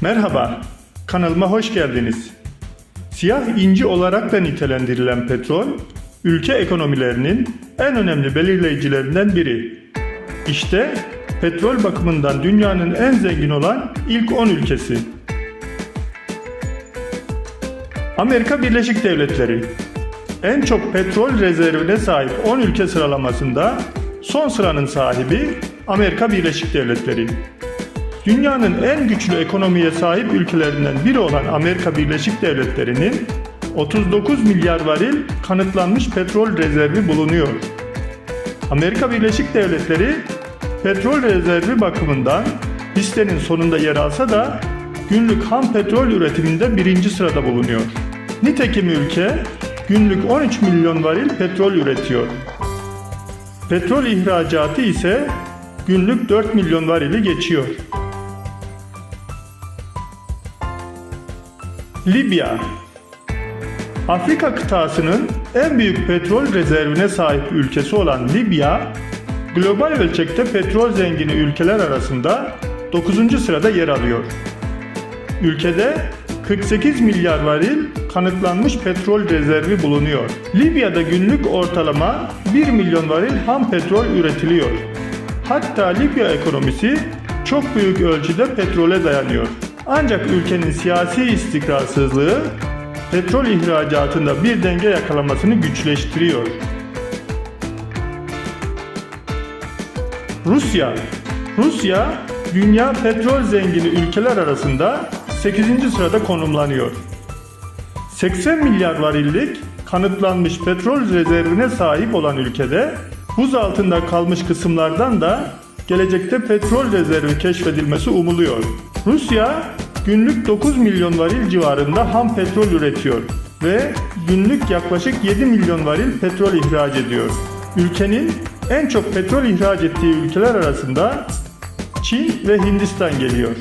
Merhaba, kanalıma hoş geldiniz. Siyah inci olarak da nitelendirilen petrol, ülke ekonomilerinin en önemli belirleyicilerinden biri. İşte petrol bakımından dünyanın en zengin olan ilk 10 ülkesi. Amerika Birleşik Devletleri en çok petrol rezervine sahip 10 ülke sıralamasında son sıranın sahibi Amerika Birleşik Devletleri. Dünyanın en güçlü ekonomiye sahip ülkelerinden biri olan Amerika Birleşik Devletleri'nin 39 milyar varil kanıtlanmış petrol rezervi bulunuyor. Amerika Birleşik Devletleri petrol rezervi bakımından listenin sonunda yer alsa da günlük ham petrol üretiminde birinci sırada bulunuyor. Nitekim ülke günlük 13 milyon varil petrol üretiyor. Petrol ihracatı ise günlük 4 milyon varili geçiyor. Libya Afrika kıtasının en büyük petrol rezervine sahip ülkesi olan Libya, global ölçekte petrol zengini ülkeler arasında 9. sırada yer alıyor. Ülkede 48 milyar varil kanıtlanmış petrol rezervi bulunuyor. Libya'da günlük ortalama 1 milyon varil ham petrol üretiliyor. Hatta Libya ekonomisi çok büyük ölçüde petrole dayanıyor. Ancak ülkenin siyasi istikrarsızlığı petrol ihracatında bir denge yakalamasını güçleştiriyor. Rusya Rusya dünya petrol zengini ülkeler arasında 8. sırada konumlanıyor. 80 milyar varillik kanıtlanmış petrol rezervine sahip olan ülkede buz altında kalmış kısımlardan da gelecekte petrol rezervi keşfedilmesi umuluyor. Rusya günlük 9 milyon varil civarında ham petrol üretiyor ve günlük yaklaşık 7 milyon varil petrol ihraç ediyor. Ülkenin en çok petrol ihraç ettiği ülkeler arasında Çin ve Hindistan geliyor.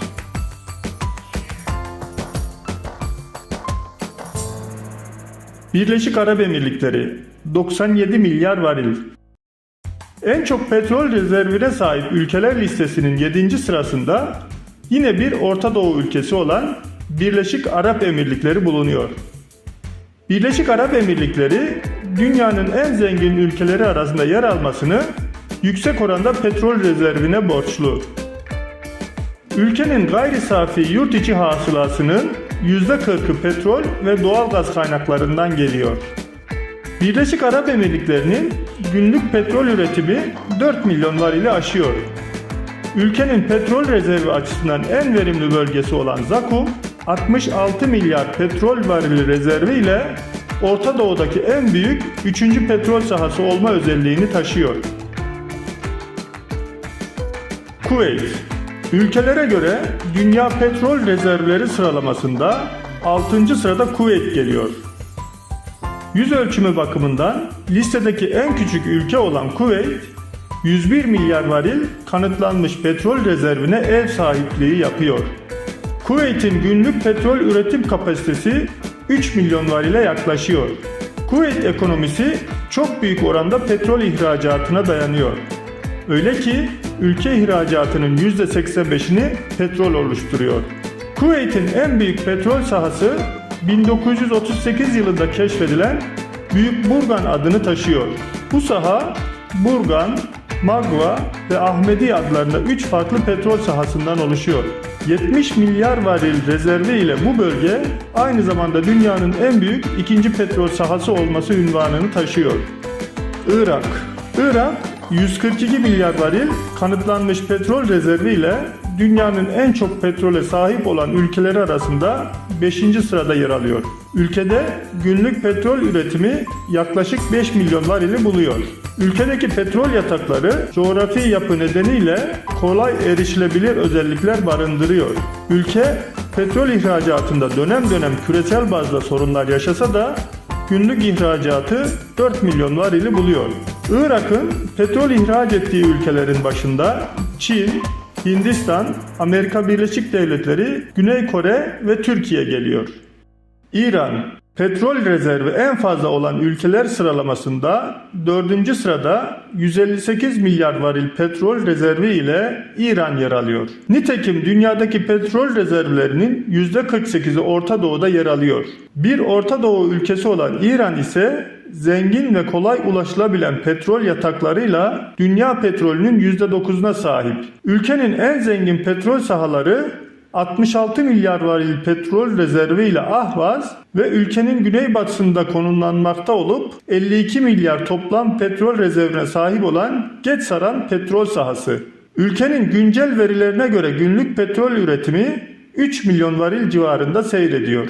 Birleşik Arap Emirlikleri 97 milyar varil. En çok petrol rezervine sahip ülkeler listesinin 7. sırasında yine bir Orta Doğu ülkesi olan Birleşik Arap Emirlikleri bulunuyor. Birleşik Arap Emirlikleri dünyanın en zengin ülkeleri arasında yer almasını yüksek oranda petrol rezervine borçlu. Ülkenin gayri safi yurt içi hasılasının %40'ı petrol ve doğal gaz kaynaklarından geliyor. Birleşik Arap Emirlikleri'nin günlük petrol üretimi 4 milyon varili aşıyor. Ülkenin petrol rezervi açısından en verimli bölgesi olan Zakum, 66 milyar petrol varili rezervi ile Orta Doğu'daki en büyük 3. petrol sahası olma özelliğini taşıyor. Kuveyt Ülkelere göre dünya petrol rezervleri sıralamasında 6. sırada Kuveyt geliyor. Yüz ölçümü bakımından listedeki en küçük ülke olan Kuveyt, 101 milyar varil kanıtlanmış petrol rezervine ev sahipliği yapıyor. Kuveyt'in günlük petrol üretim kapasitesi 3 milyon varile yaklaşıyor. Kuveyt ekonomisi çok büyük oranda petrol ihracatına dayanıyor. Öyle ki ülke ihracatının %85'ini petrol oluşturuyor. Kuveyt'in en büyük petrol sahası 1938 yılında keşfedilen Büyük Burgan adını taşıyor. Bu saha Burgan, Magva ve Ahmedi adlarında 3 farklı petrol sahasından oluşuyor. 70 milyar varil rezervi ile bu bölge aynı zamanda dünyanın en büyük ikinci petrol sahası olması ünvanını taşıyor. Irak Irak 142 milyar varil kanıtlanmış petrol rezervi ile dünyanın en çok petrole sahip olan ülkeleri arasında 5. sırada yer alıyor. Ülkede günlük petrol üretimi yaklaşık 5 milyon varili buluyor. Ülkedeki petrol yatakları coğrafi yapı nedeniyle kolay erişilebilir özellikler barındırıyor. Ülke petrol ihracatında dönem dönem küresel bazda sorunlar yaşasa da günlük ihracatı 4 milyon varili buluyor. Irak'ın petrol ihraç ettiği ülkelerin başında Çin, Hindistan, Amerika Birleşik Devletleri, Güney Kore ve Türkiye geliyor. İran Petrol rezervi en fazla olan ülkeler sıralamasında 4. sırada 158 milyar varil petrol rezervi ile İran yer alıyor. Nitekim dünyadaki petrol rezervlerinin %48'i Orta Doğu'da yer alıyor. Bir Orta Doğu ülkesi olan İran ise zengin ve kolay ulaşılabilen petrol yataklarıyla dünya petrolünün %9'una sahip. Ülkenin en zengin petrol sahaları 66 milyar varil petrol rezervi ile Ahvaz ve ülkenin güneybatısında konumlanmakta olup 52 milyar toplam petrol rezervine sahip olan Getsaran petrol sahası. Ülkenin güncel verilerine göre günlük petrol üretimi 3 milyon varil civarında seyrediyor.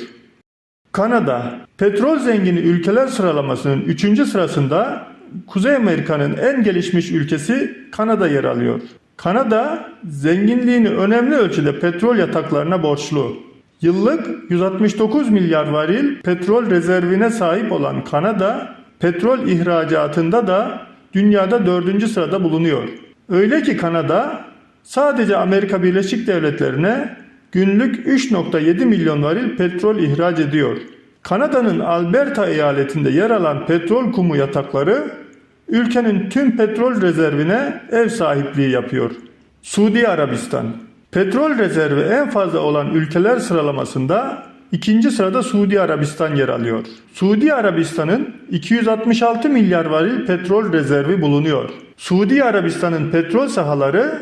Kanada, petrol zengini ülkeler sıralamasının 3. sırasında Kuzey Amerika'nın en gelişmiş ülkesi Kanada yer alıyor. Kanada, zenginliğini önemli ölçüde petrol yataklarına borçlu. Yıllık 169 milyar varil petrol rezervine sahip olan Kanada, petrol ihracatında da dünyada 4. sırada bulunuyor. Öyle ki Kanada sadece Amerika Birleşik Devletleri'ne günlük 3.7 milyon varil petrol ihraç ediyor. Kanada'nın Alberta eyaletinde yer alan petrol kumu yatakları ülkenin tüm petrol rezervine ev sahipliği yapıyor. Suudi Arabistan Petrol rezervi en fazla olan ülkeler sıralamasında ikinci sırada Suudi Arabistan yer alıyor. Suudi Arabistan'ın 266 milyar varil petrol rezervi bulunuyor. Suudi Arabistan'ın petrol sahaları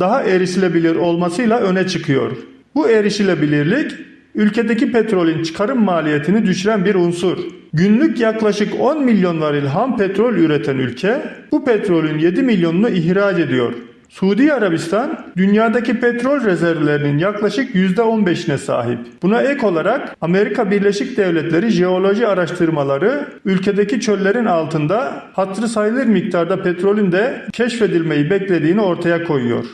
daha erişilebilir olmasıyla öne çıkıyor. Bu erişilebilirlik ülkedeki petrolün çıkarım maliyetini düşüren bir unsur. Günlük yaklaşık 10 milyon varil ham petrol üreten ülke bu petrolün 7 milyonunu ihraç ediyor. Suudi Arabistan dünyadaki petrol rezervlerinin yaklaşık %15'ine sahip. Buna ek olarak Amerika Birleşik Devletleri jeoloji araştırmaları ülkedeki çöllerin altında hatırı sayılır miktarda petrolün de keşfedilmeyi beklediğini ortaya koyuyor.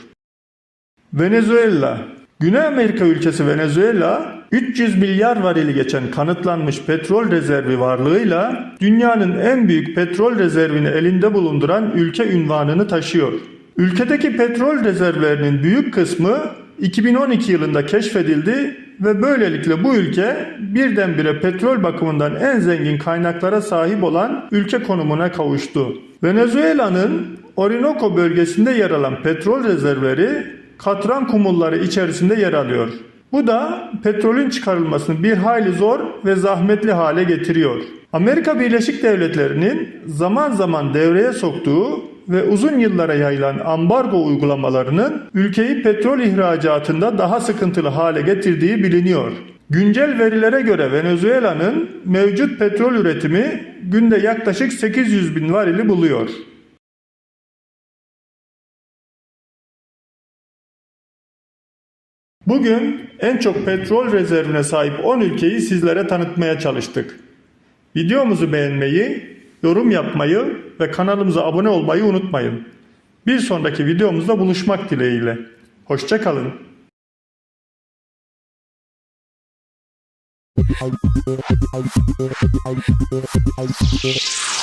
Venezuela Güney Amerika ülkesi Venezuela 300 milyar varili geçen kanıtlanmış petrol rezervi varlığıyla dünyanın en büyük petrol rezervini elinde bulunduran ülke ünvanını taşıyor. Ülkedeki petrol rezervlerinin büyük kısmı 2012 yılında keşfedildi ve böylelikle bu ülke birdenbire petrol bakımından en zengin kaynaklara sahip olan ülke konumuna kavuştu. Venezuela'nın Orinoco bölgesinde yer alan petrol rezervleri katran kumulları içerisinde yer alıyor. Bu da petrolün çıkarılmasını bir hayli zor ve zahmetli hale getiriyor. Amerika Birleşik Devletleri'nin zaman zaman devreye soktuğu ve uzun yıllara yayılan ambargo uygulamalarının ülkeyi petrol ihracatında daha sıkıntılı hale getirdiği biliniyor. Güncel verilere göre Venezuela'nın mevcut petrol üretimi günde yaklaşık 800 bin varili buluyor. Bugün en çok petrol rezervine sahip 10 ülkeyi sizlere tanıtmaya çalıştık. Videomuzu beğenmeyi, yorum yapmayı ve kanalımıza abone olmayı unutmayın. Bir sonraki videomuzda buluşmak dileğiyle. Hoşçakalın. You.